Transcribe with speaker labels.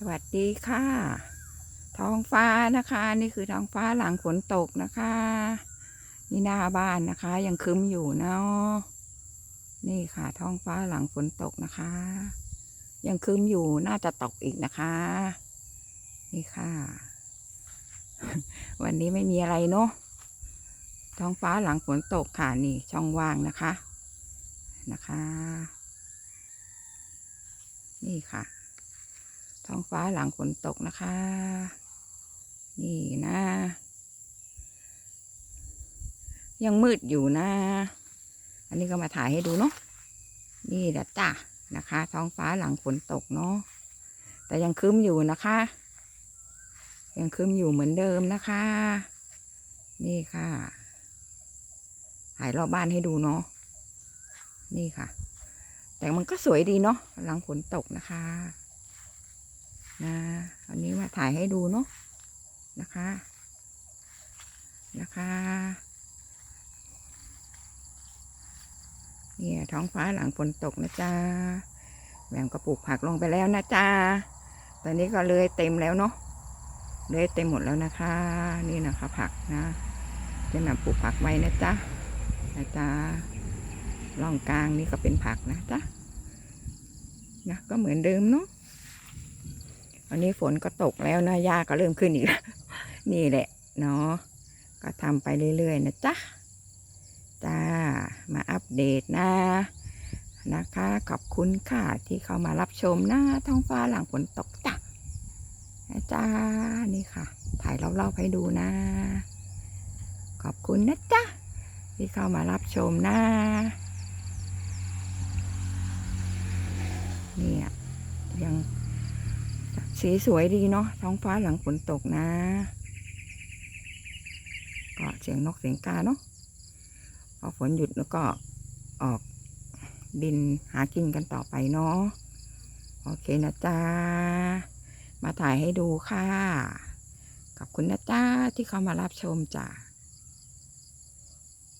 Speaker 1: สวัสดีค่ะ ท้องฟ้านะคะ นี่คือท้องฟ้าหลังฝนตกนะคะ นี่หน้าบ้านนะคะ ยังคึมอยู่เนาะนี่ค่ะ ท้องฟ้าหลังฝนตกนะคะ ยังคึมอยู่น่าจะตกอีกนะคะ นี่ค่ะ วันนี้ไม่มีอะไรเนาะท้องฟ้าหลังฝนตกค่ะนี่ ช่องว่างนะคะนะคะ นี่ค่ะ ท้องฟ้าหลังฝนตกนะคะ นี่นะ ยังมืดอยู่นะ อันนี้ก็มาถ่ายให้ดูเนาะนี่แหละจ้ะนะคะ ท้องฟ้าหลังฝนตกเนาะแต่ยังครึ้มอยู่นะคะ ยังครึ้มอยู่เหมือนเดิมนะคะ นี่ค่ะถ่ายรอบบ้านให้ดูเนาะนี่ค่ะ แต่มันก็สวยดีเนาะหลังฝนตกนะคะ นะอันนี้มาถ่ายให้ดูเนาะนะคะ นะคะเนี่ยท้องฟ้าหลังฝนตกนะจ๊ะแหวมก็ปลูกผักลงไปแล้วนะจ๊ะตอนนี้ก็เลยเต็มแล้วเนาะเลยเต็มหมดแล้วนะคะ นี่นะคะผักนะจะนำปลูกผักไว้นะจ๊ะนะจ๊ะร่องกลางนี่ก็เป็นผักนะจ๊ะนะก็เหมือนเดิมเนาะ วันนี้ฝนก็ตกแล้วนะหญ้าก็เริ่มขึ้นอีกแล้วนี่แหละ เนาะก็ทำไปเรื่อย ๆ นะจ๊ะจ้ามาอัปเดตนะนะคะ ขอบคุณค่ะ ที่เข้ามารับชมนะท้องฟ้าหลังฝนตกจ้ะนะจ้านี่ค่ะ ถ่ายรอบๆให้ดูนะ ขอบคุณนะจ๊ะที่เข้ามารับชมนะเนี่ยยัง สีสวยดีเนาะท้องฟ้าหลังฝนตกนะ ก็เสียงนกเสียงกาเนาะพอฝนหยุดแล้วก็ออกบินหากินกันต่อไปเนาะโอเคนะจ๊ะมาถ่ายให้ดูค่ะขอบคุณนะจ๊ะที่เข้ามารับชมจ้ะ